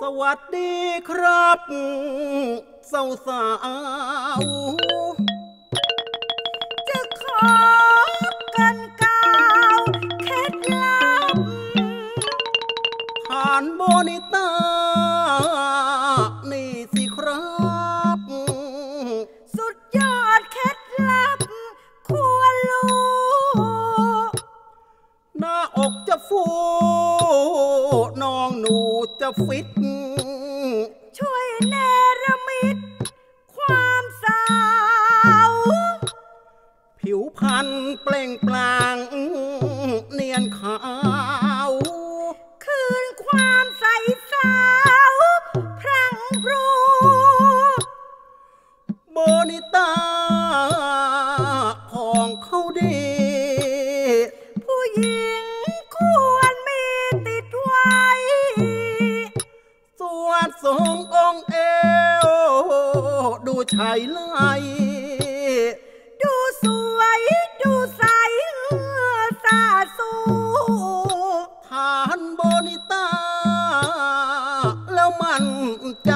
สวัสดีครับสาวสาวจะขอกันกาวเคล็ดลับผ่านโบนิต้านี่สิครับ สุดยอดเคล็ดลับควรรู้หน้าอกจะฟู หนูจะฟิต ช่วยเนรมิต ความสาว ผิวพรรณเปล่งปลั่งเนียนขาว คืนความใสสาวพรั่งพรูโบนิต้าของเขาดี ผู้หญิง ชายไล่ดูสวย ดูใสเออสาสูผ่านโบนิตา แล้วมันใจ